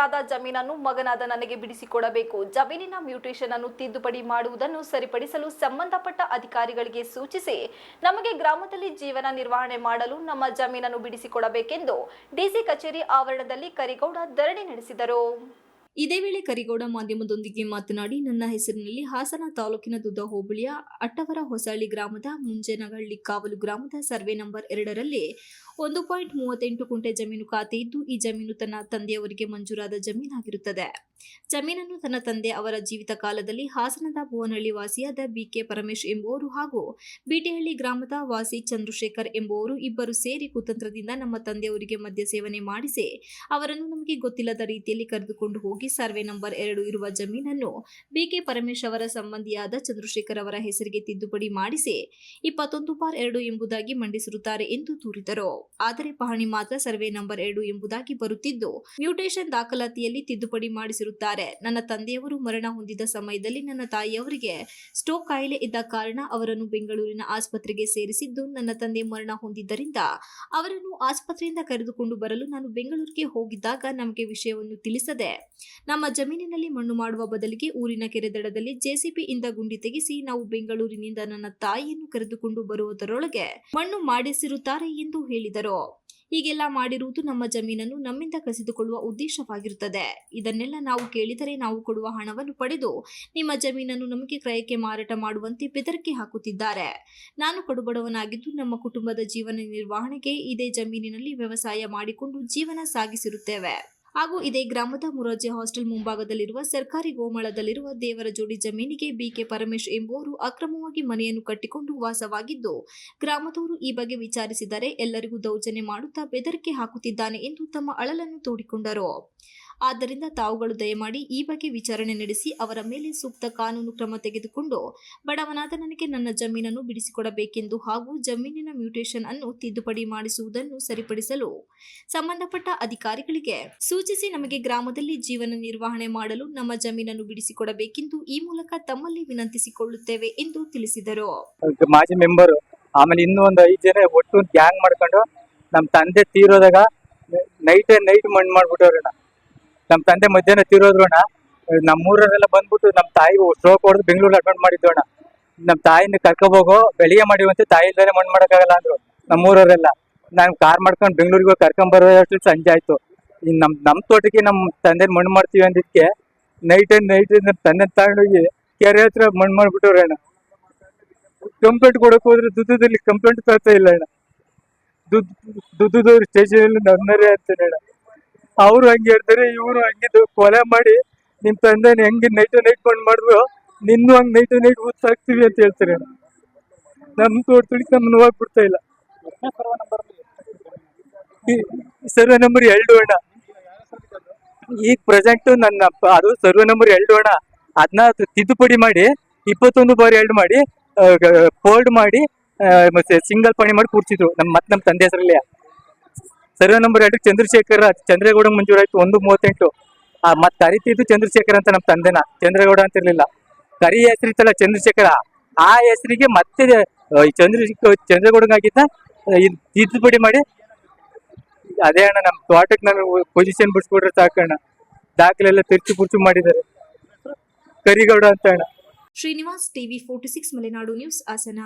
ಮಂಜೂರಾದ ಜಮೀನನ್ನು ಮಗನಾದ ನನಗೆ ಬಿಡಿಸಿಕೊಡಬೇಕು. ಜಮೀನಿನ ಮ್ಯೂಟೇಷನ್ ಅನ್ನು ತಿದ್ದುಪಡಿ ಮಾಡುವುದನ್ನು ಸರಿಪಡಿಸಲು ಸಂಬಂಧಪಟ್ಟ ಅಧಿಕಾರಿಗಳಿಗೆ ಸೂಚಿಸಿ ನಮಗೆ ಗ್ರಾಮದಲ್ಲಿ ಜೀವನ ನಿರ್ವಹಣೆ ಮಾಡಲು ನಮ್ಮ ಜಮೀನನ್ನು ಬಿಡಿಸಿಕೊಡಬೇಕೆಂದು ಡಿಸಿ ಕಚೇರಿ ಆವರಣದಲ್ಲಿ ಕರಿಗೌಡ ಧರಣಿ ನಡೆಸಿದರು. ಇದೇ ವೇಳೆ ಕರಿಗೌಡ ಮಾಧ್ಯಮದೊಂದಿಗೆ ಮಾತನಾಡಿ, ನನ್ನ ಹೆಸರಿನಲ್ಲಿ ಹಾಸನ ತಾಲೂಕಿನ ದುದ್ದ ಹೋಬಳಿಯ ಅಟ್ಟವರ ಹೊಸಳ್ಳಿ ಗ್ರಾಮದ ಮುಂಜನಹಳ್ಳಿ ಕಾವಲು ಗ್ರಾಮದ ಸರ್ವೆ ನಂಬರ್ ಎರಡರಲ್ಲಿ ಒಂದು ಪಾಯಿಂಟ್ ಮೂವತ್ತೆಂಟು ಕುಂಟೆ ಜಮೀನು ಖಾತೆ ಇದ್ದು ಈ ಜಮೀನು ತನ್ನ ತಂದೆಯವರಿಗೆ ಮಂಜೂರಾದ ಜಮೀನಾಗಿರುತ್ತದೆ. ಜಮೀನನ್ನು ತನ್ನ ತಂದೆ ಅವರ ಜೀವಿತ ಕಾಲದಲ್ಲಿ ಹಾಸನದ ಭುವನಹಳ್ಳಿ ವಾಸಿಯಾದ ಬಿಕೆ ಪರಮೇಶ್ ಎಂಬುವರು ಹಾಗೂ ಬಿಟಿಹಳ್ಳಿ ಗ್ರಾಮದ ವಾಸಿ ಚಂದ್ರಶೇಖರ್ ಎಂಬುವರು ಇಬ್ಬರು ಸೇರಿ ಕುತಂತ್ರದಿಂದ ನಮ್ಮ ತಂದೆಯವರಿಗೆ ಮದ್ಯ ಸೇವನೆ ಮಾಡಿಸಿ ಅವರನ್ನು ನಮಗೆ ಗೊತ್ತಿಲ್ಲದ ರೀತಿಯಲ್ಲಿ ಕರೆದುಕೊಂಡು ಹೋಗಿ ಸರ್ವೆ ನಂಬರ್ ಎರಡು ಇರುವ ಜಮೀನನ್ನು ಬಿಕೆ ಪರಮೇಶ್ ಅವರ ಸಂಬಂಧಿಯಾದ ಚಂದ್ರಶೇಖರ್ ಅವರ ಹೆಸರಿಗೆ ತಿದ್ದುಪಡಿ ಮಾಡಿಸಿ ಇಪ್ಪತ್ತೊಂದು ಬಾರ್ ಎರಡು ಎಂಬುದಾಗಿ ಮಂಡಿಸಿರುತ್ತಾರೆ ಎಂದು ದೂರಿದರು. ಆದರೆ ಪಹಣಿ ಮಾತ್ರ ಸರ್ವೆ ನಂಬರ್ ಎರಡು ಎಂಬುದಾಗಿ ಬರುತ್ತಿದ್ದು, ಮ್ಯೂಟೇಷನ್ ದಾಖಲಾತಿಯಲ್ಲಿ ತಿದ್ದುಪಡಿ ಮಾಡಿಸಿರುತ್ತಾರೆ ನನ್ನ ತಂದೆಯವರು ಮರಣ ಹೊಂದಿದ ಸಮಯದಲ್ಲಿ ನನ್ನ ತಾಯಿಯವರಿಗೆ ಸ್ಟೋಕ್ ಕಾಯಿಲೆ ಇದ್ದ ಕಾರಣ ಅವರನ್ನು ಬೆಂಗಳೂರಿನ ಆಸ್ಪತ್ರೆಗೆ ಸೇರಿಸಿದ್ದು ನನ್ನ ತಂದೆ ಮರಣ ಹೊಂದಿದ್ದರಿಂದ ಅವರನ್ನು ಆಸ್ಪತ್ರೆಯಿಂದ ಕರೆದುಕೊಂಡು ಬರಲು ನಾನು ಬೆಂಗಳೂರಿಗೆ ಹೋಗಿದ್ದಾಗ ನಮಗೆ ವಿಷಯವನ್ನು ತಿಳಿಸದೆ ನಮ್ಮ ಜಮೀನಿನಲ್ಲಿ ಮಣ್ಣು ಮಾಡುವ ಬದಲಿಗೆ ಊರಿನ ಕೆರೆದಡದಲ್ಲಿ ಇಂದ ಗುಂಡಿ ತೆಗೆಸಿ ನಾವು ಬೆಂಗಳೂರಿನಿಂದ ನನ್ನ ತಾಯಿಯನ್ನು ಕರೆದುಕೊಂಡು ಬರುವುದರೊಳಗೆ ಮಣ್ಣು ಮಾಡಿಸಿರುತ್ತಾರೆ ಎಂದು ಹೇಳಿದರು. ಹೀಗೆಲ್ಲ ಮಾಡಿರುವುದು ನಮ್ಮ ಜಮೀನನ್ನು ನಮ್ಮಿಂದ ಕಸಿದುಕೊಳ್ಳುವ ಉದ್ದೇಶವಾಗಿರುತ್ತದೆ. ಇದನ್ನೆಲ್ಲ ನಾವು ಕೇಳಿದರೆ ನಾವು ಕೊಡುವ ಹಣವನ್ನು ಪಡೆದು ನಿಮ್ಮ ಜಮೀನನ್ನು ನಮಗೆ ಕ್ರಯಕ್ಕೆ ಮಾರಾಟ ಮಾಡುವಂತೆ ಬೆದರಿಕೆ ಹಾಕುತ್ತಿದ್ದಾರೆ. ನಾನು ಕಡುಬಡವನಾಗಿದ್ದು ನಮ್ಮ ಕುಟುಂಬದ ಜೀವನ ನಿರ್ವಹಣೆಗೆ ಇದೇ ಜಮೀನಿನಲ್ಲಿ ವ್ಯವಸಾಯ ಮಾಡಿಕೊಂಡು ಜೀವನ ಸಾಗಿಸಿರುತ್ತೇವೆ. ಹಾಗೂ ಇದೇ ಗ್ರಾಮದ ಮುರಾರ್ಜಿ ಹಾಸ್ಟೆಲ್ ಮುಂಭಾಗದಲ್ಲಿರುವ ಸರ್ಕಾರಿ ಗೋಮಾಳದಲ್ಲಿರುವ ದೇವರ ಜೋಡಿ ಜಮೀನಿಗೆ ಬಿಕೆ ಪರಮೇಶ್ ಎಂಬುವರು ಅಕ್ರಮವಾಗಿ ಮನೆಯನ್ನು ಕಟ್ಟಿಕೊಂಡು ವಾಸವಾಗಿದ್ದು, ಗ್ರಾಮದವರು ಈ ಬಗ್ಗೆ ವಿಚಾರಿಸಿದರೆ ಎಲ್ಲರಿಗೂ ದೌರ್ಜನ್ಯ ಮಾಡುತ್ತಾ ಬೆದರಿಕೆ ಹಾಕುತ್ತಿದ್ದಾನೆ ಎಂದು ತಮ್ಮ ಅಳಲನ್ನು ತೋಡಿಕೊಂಡರು. ಆದ್ದರಿಂದ ತಾವುಗಳು ದಯಮಾಡಿ ಈ ಬಗ್ಗೆ ವಿಚಾರಣೆ ನಡೆಸಿ ಅವರ ಮೇಲೆ ಸೂಕ್ತ ಕಾನೂನು ಕ್ರಮ ತೆಗೆದುಕೊಂಡು ಬಡವನಾದ ನನಗೆ ನನ್ನ ಜಮೀನನ್ನು ಬಿಡಿಸಿಕೊಡಬೇಕೆಂದು ಹಾಗೂ ಜಮೀನಿನ ಮ್ಯೂಟೇಷನ್ ಅನ್ನು ತಿದ್ದುಪಡಿ ಮಾಡಿಸುವುದನ್ನು ಸರಿಪಡಿಸಲು ಸಂಬಂಧಪಟ್ಟ ಅಧಿಕಾರಿಗಳಿಗೆ ಸೂಚಿಸಿ ನಮಗೆ ಗ್ರಾಮದಲ್ಲಿ ಜೀವನ ನಿರ್ವಹಣೆ ಮಾಡಲು ನಮ್ಮ ಜಮೀನನ್ನು ಬಿಡಿಸಿಕೊಡಬೇಕೆಂದು ಈ ಮೂಲಕ ತಮ್ಮಲ್ಲಿ ವಿನಂತಿಸಿಕೊಳ್ಳುತ್ತೇವೆ ಎಂದು ತಿಳಿಸಿದರು. ಮಾಜಿ ಮೆಂಬರ್, ಆಮೇಲೆ ಇನ್ನೂ ಒಂದು ಐದು ಜನ ಒಟ್ಟು ಗ್ಯಾಂಗ್ ಮಾಡ್ಕೊಂಡು ನಮ್ಮ ತಂದೆ ತೀರೋದಾಗ ನೈಟೇ ನೈಟ್ ಮಣ್ಣು ಮಾಡ್ಬಿಟ್ಟವ್ರಣ್ಣ ನಮ್ಮ ತಂದೆ ಮಧ್ಯಾಹ್ನ ತೀರೋದ್ರಣ್ಣ ನಮ್ಮೂರಲ್ಲೆಲ್ಲ ಬಂದ್ಬಿಟ್ಟು ನಮ್ಮ ತಾಯಿ ಸ್ಟ್ರೋಕ್ ಹೊಡೆದು ಬೆಂಗಳೂರು ಅಡ್ಮಿಟ್ ಮಾಡಿದ್ವಣ್ಣ ನಮ್ಮ ತಾಯಿನ ಕರ್ಕೊಬೋಗೋ ಬೆಳಿಗ್ಗೆ ಮಾಡಿವಂತೆ ತಾಯಿ ಇಲ್ದೇ ಮಣ್ಣು ಮಾಡೋಕ್ಕಾಗಲ್ಲ ಅಂದ್ರು ನಮ್ಮೂರವರೆಲ್ಲ. ನಾನು ಕಾರ್ ಮಾಡ್ಕೊಂಡು ಬೆಂಗಳೂರಿಗೆ ಕರ್ಕೊಂಡ್ ಬರೋಷ್ಟು ಸಂಜೆ ಆಯ್ತು. ಇನ್ನು ನಮ್ಮ ನಮ್ಮ ತೋಟಕ್ಕೆ ನಮ್ಮ ತಂದೆ ಮಣ್ಣು ಮಾಡ್ತೀವಿ ಅಂದಿದ್ಕೆ ನೈಟ್ ಅಂಡ್ ನೈಟ್ ನಮ್ಮ ತಂದೆ ತಗೊಂಡೋಗಿ ಕೆರೆ ಹತ್ರ ಮಣ್ಣು ಮಾಡ್ಬಿಟ್ಟವ್ರೆ ಅಣ್ಣ. ಕಂಪ್ಲೇಂಟ್ ಕೊಡಕ್ ಹೋದ್ರೆ ದುಡ್ಡದಲ್ಲಿ ಕಂಪ್ಲೇಂಟ್ ತರ್ತಾ ಇಲ್ಲ ಅಣ್ಣ. ದುಡ್ಡು ದುಡ್ಡದವ್ರು ಸ್ಟೇಷನ್ ನನ್ನರೇ ಅಂತಾನೆ ಅಣ್ಣ. ಅವ್ರು ಹಂಗೆ ಹೇಳ್ತಾರೆ, ಇವರು ಹಂಗಿದ್ದು ಕೊಲೆ ಮಾಡಿ ನಿಮ್ ತಂದೆ ಹೆಂಗೆ ನೈಟ್ ನೈಟ್ ಮಣ್ಣು ಮಾಡಿದ್ರು ನಿನ್ನೂ ಹಂಗೆ ನೈಟ್ ನೈಟ್ ಹಾಕ್ತಿವಿ ಅಂತ ಹೇಳ್ತಾರೆ. ಅಣ್ಣ ನಮ್ಮ ನಮ್ ನಮ್ಮನ್ನು ಹೋಗ್ಬಿಡ್ತಾ ಇಲ್ಲ. ಸರ್ವೆ ನಂಬರ್ ಎರಡು ಅಣ್ಣ. ಈಗ ಪ್ರೆಸೆಂಟ್ ನನ್ನ ಅದು ಸರ್ವೆ ನಂಬರ್ ಎರಡು ಅಣ್ಣ. ಅದನ್ನ ತಿದ್ದುಪಡಿ ಮಾಡಿ, ಇಪ್ಪತ್ತೊಂದು ಬಾರಿ ಎರಡು ಮಾಡಿ ಫೋಲ್ಡ್ ಮಾಡಿ ಮತ್ತೆ ಸಿಂಗಲ್ ಪಣಿ ಮಾಡಿ ಕೂರ್ಸಿದ್ರು ನಮ್ಮ ಮತ್ತೆ ನಮ್ಮ ತಂದೆ ಹೆಸರಲ್ಲಿ. ಸರ್ವೆ ನಂಬರ್ ಎರಡು ಚಂದ್ರಶೇಖರ್ ಚಂದ್ರೇಗೌಡ ಮಂಜೂರಾಯ್ತು, ಒಂದು ಮೂವತ್ತೆಂಟು. ಮತ್ತೆ ಕರಿತಿದ್ದು ಚಂದ್ರಶೇಖರ್ ಅಂತ ನಮ್ಮ ತಂದೆನ. ಚಂದ್ರೇಗೌಡ ಅಂತ ಇರ್ಲಿಲ್ಲ. ಕರಿ ಹೆಸರಿತ್ತಲ್ಲ ಚಂದ್ರಶೇಖರ. ಆ ಹೆಸರಿಗೆ ಮತ್ತೆ ಚಂದ್ರ, ಚಂದ್ರಗೌಡಂಗಾಗಿದ್ದ ತಿದ್ದುಪಡಿ ಮಾಡಿ ಅದೇ ಅಣ್ಣ, ನಮ್ಮ ತೋಟಕ್ಕೆ ನಾನು ಪೊಸಿಷನ್ ಬಿಡಿಸ್ಬಿಟ್ರೆ ಸಾಕಣ್ಣ ದಾಖಲೆಲ್ಲ ತಿರ್ಚು ಪುರ್ಚು ಮಾಡಿದ್ದಾರೆ. ಕರಿಗೌಡ ಅಂತ ಅಣ್ಣ. Srinivas TV forty six Malenadu news Hassan.